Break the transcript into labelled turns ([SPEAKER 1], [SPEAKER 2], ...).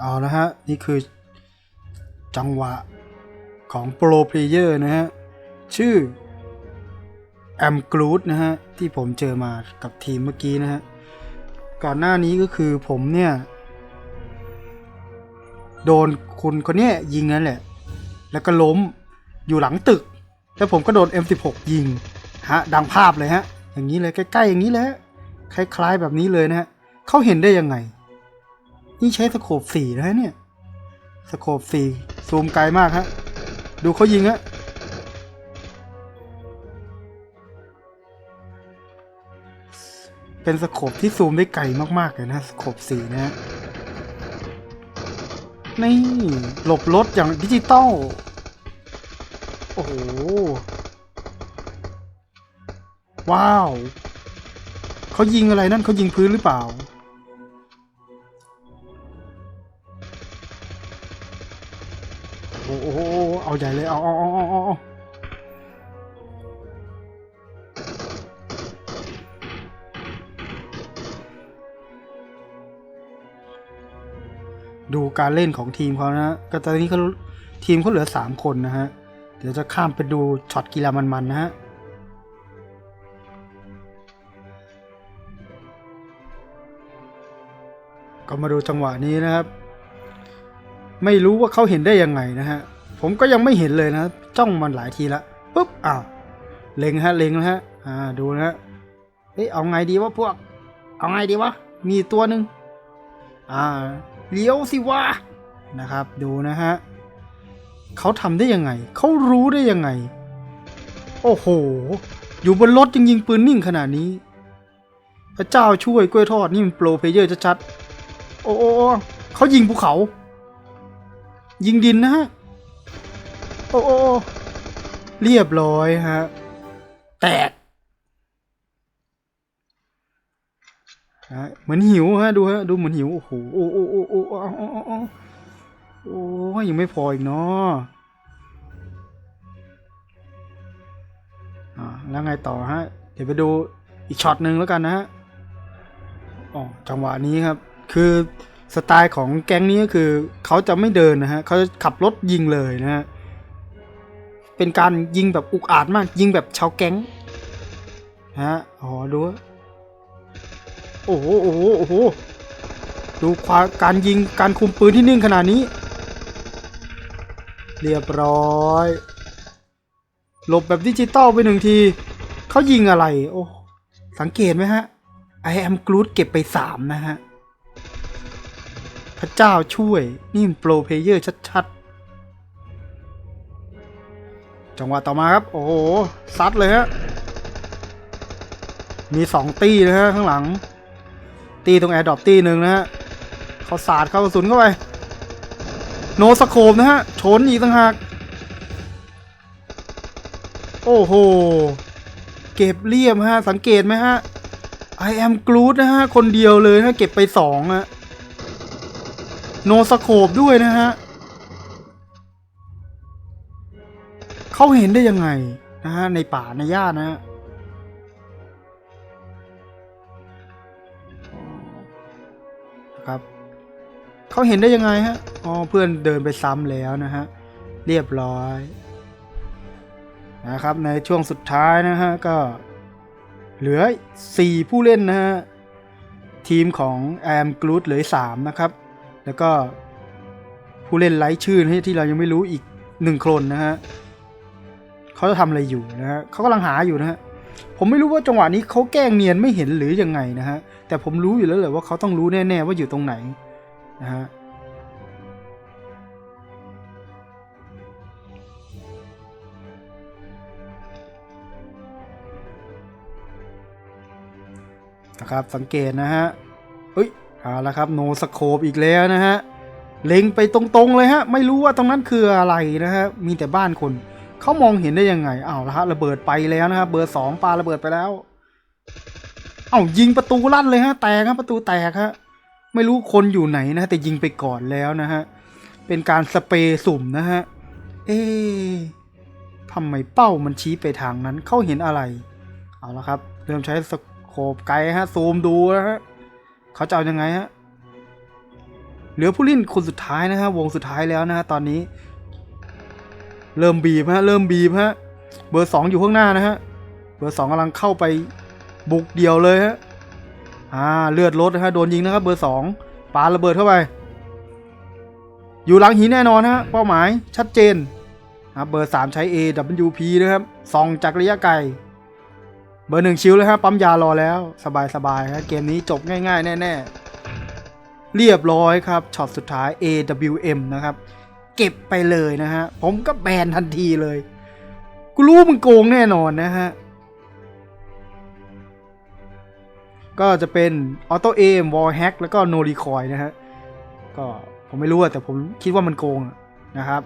[SPEAKER 1] เอานะฮะ นี่คือจังหวะของโปรเพลเยอร์นะฮะ ชื่อแอมกรูดนะฮะ ที่ผมเจอมากับทีมเมื่อกี้นะฮะ ก่อนหน้านี้ก็คือผมเนี่ย โดนคนคนนี้ยิงนั่นแหละ แล้วก็ล้มอยู่หลังตึก แล้วผมก็โดน M16 ยิงฮะ ดังภาพเลยฮะ อย่างนี้เลยใกล้ๆอย่างนี้เลยคล้ายๆแบบนี้เลยนะฮะเขาเห็นได้ยังไง นี่ใช้สโคปสี่นะฮะเนี่ย สโคปสี่ซูมไกลมากฮะ ดูเขายิงฮะ เป็นสโคปที่ซูมได้ไกลมากๆเลยนะสโคปสี่นะฮะ นี่ หลบรถอย่างดิจิตอล โอ้โห ว้าว เขายิงอะไรนั่นเขายิงพื้นหรือเปล่า โอ้โหเอาใหญ่เลย เอาเอาเอาเอาเอาดูการเล่นของทีมเขานะก็ตอนนี้เขาทีมเขาเหลือสามคนนะฮะ เดี๋ยวจะข้ามไปดูช็อตกีฬามันๆนะฮะก็มาดูจังหวะนี้นะครับ ไม่รู้ว่าเขาเห็นได้ยังไงนะฮะ ผมก็ยังไม่เห็นเลยนะ จ้องมันหลายทีละปุ๊บอ้าวเล็งฮะเล็งนะฮะ อ่าดูนะฮะเฮ้ยเอาไงดีวะพวก เอาไงดีวะมีตัวหนึ่งอ่าเลี้ยวสิวะนะครับ ดูนะฮะเขาทำได้ยังไงเขารู้ได้ยังไง โอ้โห อยู่บนรถยังยิงปืนนิ่งขนาดนี้ พระเจ้าช่วยกล้วยทอดนี่มันโปรเพเยอร์ชัดๆโอ้โอโอ้เขายิงภูเขา ยิงดินนะฮะ โอ้โอเรียบร้อยฮะ แตกเหมือนหิวฮะดูฮะดูเหมือนหิว โอ้โหโอ้โอ้โอ้โอ้โอ้โอ้โอ้ยังไม่พออีกเนาะแล้วไงต่อฮะ เดี๋ยวไปดูอีกช็อตหนึ่งแล้วกันนะฮะอ๋อจังหวะนี้ครับ คือ สไตล์ของแก๊งนี้ก็คือเขาจะไม่เดินนะฮะเขาจะขับรถยิงเลยนะฮะเป็นการยิงแบบอุกอาจมาก ยิงแบบชาวแก๊งฮะอ๋อดูว่าโอ้โหโอ้โหโอ้โหดูความการยิงการคุมปืนที่นิ่งขนาดนี้ เรียบร้อย หลบแบบดิจิตอลไปหนึ่งทีเขายิงอะไร โอ้สังเกตไหมฮะไอแอมกรูดเก็บไปสามนะฮะ พระเจ้าช่วย นี่มันโปรเพเยอร์ชัดๆ จังหวะต่อมาครับ โอ้โห ซัดเลยฮะ มีสองตีนะฮะข้างหลัง ตีตรงแอร์ดรอปตีหนึ่งนะฮะเขาสาดเข้ากระสุนเข้าไป โนสโคมนะฮะ ชนอีกต่างหาก โอ้โห เก็บเรียบฮะ สังเกตไหมฮะ I am Groot นะฮะ คนเดียวเลยนะเก็บไปสองอะ โนสโคปด้วยนะฮะเขาเห็นได้ยังไงนะฮะในป่าในหญ้านะฮะครับเขาเห็นได้ยังไงฮะอ๋อเพื่อนเดินไปซ้ำแล้วนะฮะเรียบร้อยนะครับในช่วงสุดท้ายนะฮะก็เหลือ 4 ผู้เล่นนะฮะทีมของแอมกรูดเหลือ 3 นะครับ แล้วก็ผู้เล่นไร้ชื่อที่เรายังไม่รู้อีกหนึ่งคนนะฮะเขาจะทำอะไรอยู่นะฮะเขากำลังหาอยู่นะฮะผมไม่รู้ว่าจังหวะนี้เขาแกล้งเนียนไม่เห็นหรือยังไงนะฮะแต่ผมรู้อยู่แล้วเลยว่าเขาต้องรู้แน่ๆว่าอยู่ตรงไหนนะฮะนะครับสังเกตนะฮะเอ้ย เอาละครับโนสโคปอีกแล้วนะฮะ เล็งไปตรงๆเลยฮะ ไม่รู้ว่าตรงนั้นคืออะไรนะฮะ มีแต่บ้านคน เขามองเห็นได้ยังไงอ้าวละฮะระเบิดไปแล้วนะครับเบอร์สองปาระเบิดไปแล้ว เอ้ายิงประตูลั่นเลยฮะ แตกครับประตูแตกฮะ ไม่รู้คนอยู่ไหนนะแต่ยิงไปก่อนแล้วนะฮะ เป็นการสเปรย์สุ่มนะฮะ เอ๊ะทำไมเป้ามันชี้ไปทางนั้นเขาเห็นอะไร เอาละครับ เริ่มใช้สโคปไกลฮะซูมดูนะฮะ เขาจะเอายังไงฮะเหลือผู้เล่นคนสุดท้ายนะฮะวงสุดท้ายแล้วนะฮะตอนนี้ เริ่มบีบฮะเริ่มบีบฮะเบอร์สองอยู่ข้างหน้านะฮะเบอร์สองกำลังเข้าไปบุกเดี่ยวเลยฮะอ่าเลือดลดนะฮะโดนยิงนะครับเบอร์สองปาระเบิดเข้าไป อยู่หลังหินแน่นอนฮะเป้าหมายชัดเจนนะเบอร์สามใช้ AWP นะครับส่องจากระยะไกล เบอร์หนึ่งชิวเลยฮะปั๊มยารอแล้ว สบายสบายๆฮะเกมนี้จบง่ายๆ แน่ๆ เรียบร้อยครับช็อตสุดท้าย AWM นะครับ เก็บไปเลยนะฮะ ผมก็แบนทันทีเลย กูรู้มึงโกงแน่นอนนะฮะ ก็จะเป็นออโต้เอมวอลแฮกแล้วก็โนรีคอยนะฮะ ก็ผมไม่รู้แต่ผมคิดว่ามันโกงนะครับ